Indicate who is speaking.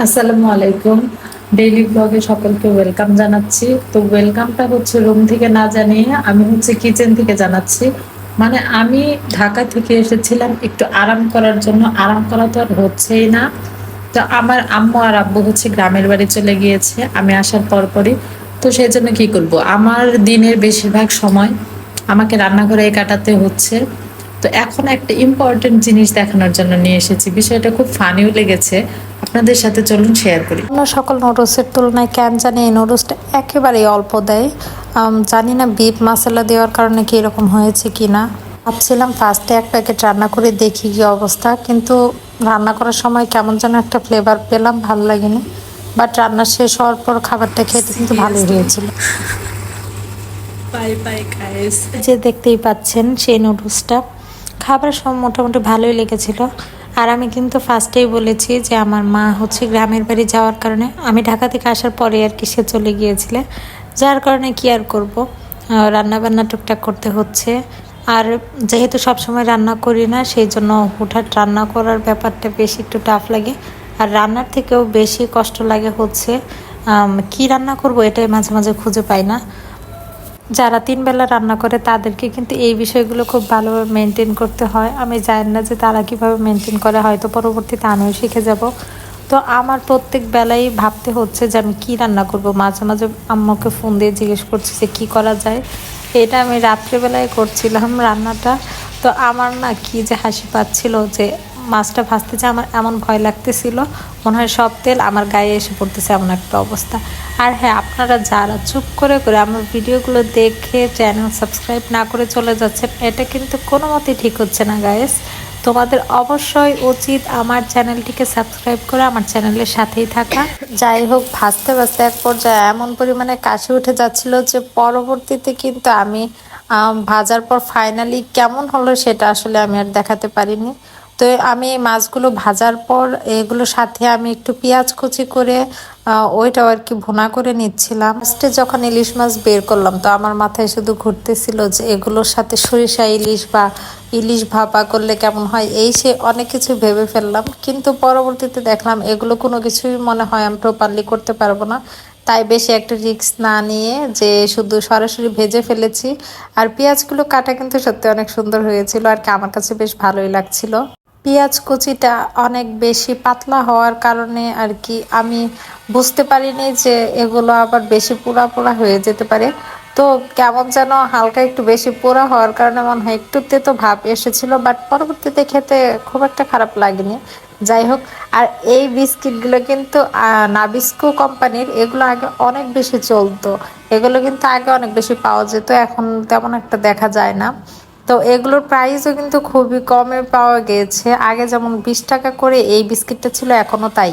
Speaker 1: আসসালামু আলাইকুম। ডেইলি ব্লগে সকলকে ওয়েলকাম জানাচ্ছি। তো ওয়েলকামটা হচ্ছে রুম থেকে না জানিয়ে আমি হচ্ছে কিচেন থেকে জানাচ্ছি। মানে আমি ঢাকা থেকে এসেছিলাম একটু আরাম করার জন্য। আরাম করা তো আর হচ্ছেই না। তো আমার আম্মু আর আব্বু হচ্ছে গ্রামের বাড়ি চলে গিয়েছে, আমি আসার পরপরই। তো সেই জন্য কি করব? আমার দিনের বেশিরভাগ সময় আমাকে রান্নাঘরে কাটাতে হচ্ছে। তো এখন একটা ইম্পর্টেন্ট জিনিস দেখানোর জন্য নিয়ে এসেছি। বিষয়টা খুব ফানিও লেগেছে। আপনাদের সাথে চলুন শেয়ার করি।
Speaker 2: অন্য সকল নুডলসের তুলনায় কেন জানি এই নুডলসটা একেবারেই অল্প দেয়। জানি না বিফ মশলা দেওয়ার কারণে কি এরকম হয়েছে কি না। ভাবছিলাম ফার্স্টে এক প্যাকেট রান্না করে দেখি কি অবস্থা কিন্তু রান্না করার সময় কেমন যেন একটা ফ্লেভার পেলাম ভালো লাগেনি। বাট রান্না শেষ হওয়ার পর খাবারটা খেতে কিন্তু ভালোই হয়েছিল। যে দেখতেই পাচ্ছেন সেই নুডলসটা খাবারের সব মোটামুটি ভালোই লেগেছিল। আর আমি কিন্তু ফার্স্টেই বলেছি যে আমার মা হচ্ছে গ্রামের বাড়ি যাওয়ার কারণে আমি ঢাকা থেকে আসার পরে আর কি সে চলে গিয়েছিলে। যার কারণে কি আর করব? রান্না বান্না টুকটাক করতে হচ্ছে। আর যেহেতু সবসময় রান্না করি না, সেই জন্য হুটহাট রান্না করার ব্যাপারটা বেশি একটু টাফ লাগে। আর রান্নার থেকেও বেশি কষ্ট লাগে হচ্ছে কি রান্না করব এটাই মাঝে মাঝে খুঁজে পাই না। যারা তিন বেলা রান্না করে তাদেরকে কিন্তু এই বিষয়গুলো খুব ভালোভাবে মেনটেন করতে হয়। আমি জানি না যে তারা কীভাবে মেনটেন করে, হয়তো পরবর্তীতে আমিও শিখে যাব। তো আমার প্রত্যেক বেলায় ভাবতে হচ্ছে যে আমি কি রান্না করব। মাঝে মাঝে আম্মাকে ফোন দিয়ে জিজ্ঞেস করছি যে কি করা যায়। এটা আমি রাত্রেবেলায় করছিলাম রান্নাটা। তো আমার না কি যে হাসি পাচ্ছিল যে মাছটা ভাজতে যে আমার এমন ভয় লাগতেছিল। মনে হয় সব তেল আমার গায়ে এসে পড়তেছে এমন একটা অবস্থা। আর হ্যাঁ আপনারা যারা চুপ করে করে আমার ভিডিওগুলো দেখে চ্যানেল সাবস্ক্রাইব না করে চলে যাচ্ছেন, এটা কিন্তু কোনো মতেই ঠিক হচ্ছে না গায়েস তোমাদের অবশ্যই উচিত আমার চ্যানেলটিকে সাবস্ক্রাইব করে আমার চ্যানেলের সাথেই থাকা। যাই হোক, ভাজতে ভাজতে এক পর্যায়ে এমন পরিমাণে কাশি উঠে যাচ্ছিল যে পরবর্তীতে কিন্তু আমি ভাজার পর ফাইনালি কেমন হলো সেটা আসলে আমি আর দেখাতে পারিনি। তো আমি মাছগুলো ভাজার পর এগুলোর সাথে আমি একটু পেঁয়াজ কুচি করে ওইটাও আর কি ভুনা করে নিচ্ছিলাম। ফার্স্টে যখন ইলিশ মাছ বের করলাম, তো আমার মাথায় শুধু ঘুরতেছিল যে এগুলোর সাথে সরিষা ইলিশ বা ইলিশ ভাপা করলে কেমন হয়, এই সে অনেক কিছু ভেবে ফেললাম। কিন্তু পরবর্তীতে দেখলাম এগুলো কোনো কিছুই মনে হয় আমি প্রপারলি করতে পারব না। তাই বেশি একটা রিস্ক না নিয়ে যে শুধু সরাসরি ভেজে ফেলেছি। আর পেঁয়াজগুলো কাটা কিন্তু সত্যি অনেক সুন্দর হয়েছিল, আর কি আমার কাছে বেশ ভালোই লাগছিল। পেঁয়াজ কুচিটা অনেক বেশি পাতলা হওয়ার কারণে আর কি আমি বুঝতে পারিনি যে এগুলো আবার বেশি পোড়া পোড়া হয়ে যেতে পারে। তো কেমন যেন হালকা একটু বেশি পোড়া হওয়ার কারণে মনে হয় একটু তেতো ভাব এসেছিল বাট পরবর্তীতে খেতে খুব একটা খারাপ লাগেনি। যাই হোক, আর এই বিস্কিটগুলো কিন্তু নাবিস্কো কোম্পানির, এগুলো আগে অনেক বেশি চলতো। এগুলো কিন্তু আগে অনেক বেশি পাওয়া যেত, এখন তেমন একটা দেখা যায় না। তো এগুলোর প্রাইসও কিন্তু খুবই কমে পাওয়া গেছে। আগে যেমন বিশ টাকা করে এই বিস্কিটটা ছিল এখনও তাই।